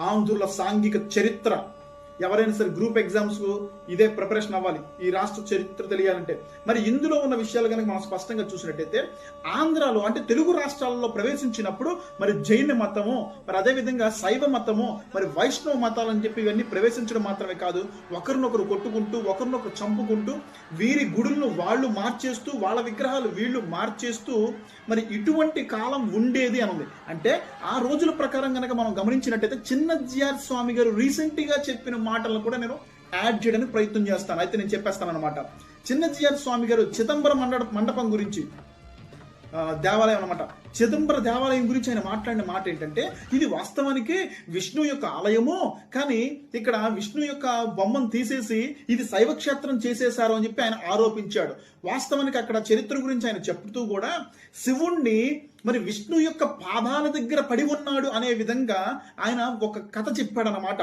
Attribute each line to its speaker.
Speaker 1: ఆంధ్రుల సాంఘిక చరిత్ర. ఎవరైనా సరే గ్రూప్ ఎగ్జామ్స్ ఇదే ప్రిపరేషన్ అవ్వాలి ఈ రాష్ట్ర చరిత్ర తెలియాలంటే. మరి ఇందులో ఉన్న విషయాలు కనుక మనం స్పష్టంగా చూసినట్టయితే ఆంధ్రాలో అంటే తెలుగు రాష్ట్రాలలో ప్రవేశించినప్పుడు మరి జైన మతము మరి అదేవిధంగా శైవ మతము మరి వైష్ణవ మతాలు అని చెప్పి ఇవన్నీ ప్రవేశించడం మాత్రమే కాదు. ఒకరినొకరు కొట్టుకుంటూ ఒకరినొకరు చంపుకుంటూ వీరి గుడులను వాళ్ళు మార్చేస్తూ వాళ్ళ విగ్రహాలు వీళ్ళు మార్చేస్తూ మరి ఇటువంటి కాలం ఉండేది అనుంది అంటే ఆ రోజుల ప్రకారం కనుక మనం గమనించినట్టయితే చిన్న జిఆర్ స్వామి గారు రీసెంట్గా చెప్పిన మాటలను కూడా నేను యాడ్ చేయడానికి ప్రయత్నం చేస్తాను. అయితే నేను చెప్పేస్తాను అనమాట చిన్న జిఆర్ స్వామి గారు చిదంబరం మండ మండపం గురించి దేవాలయం అనమాట చిదంబర దేవాలయం గురించి ఆయన మాట్లాడిన మాట ఏంటంటే ఇది వాస్తవానికి విష్ణు యొక్క ఆలయము కానీ ఇక్కడ విష్ణు యొక్క బొమ్మను తీసేసి ఇది శైవ క్షేత్రం చేసేశారు అని చెప్పి ఆయన ఆరోపించాడు. వాస్తవానికి అక్కడ చరిత్ర గురించి ఆయన చెప్తూ కూడా శివుణ్ణి మరి విష్ణు యొక్క పాదాల దగ్గర పడి ఉన్నాడు అనే విధంగా ఆయన ఒక కథ చెప్పాడనమాట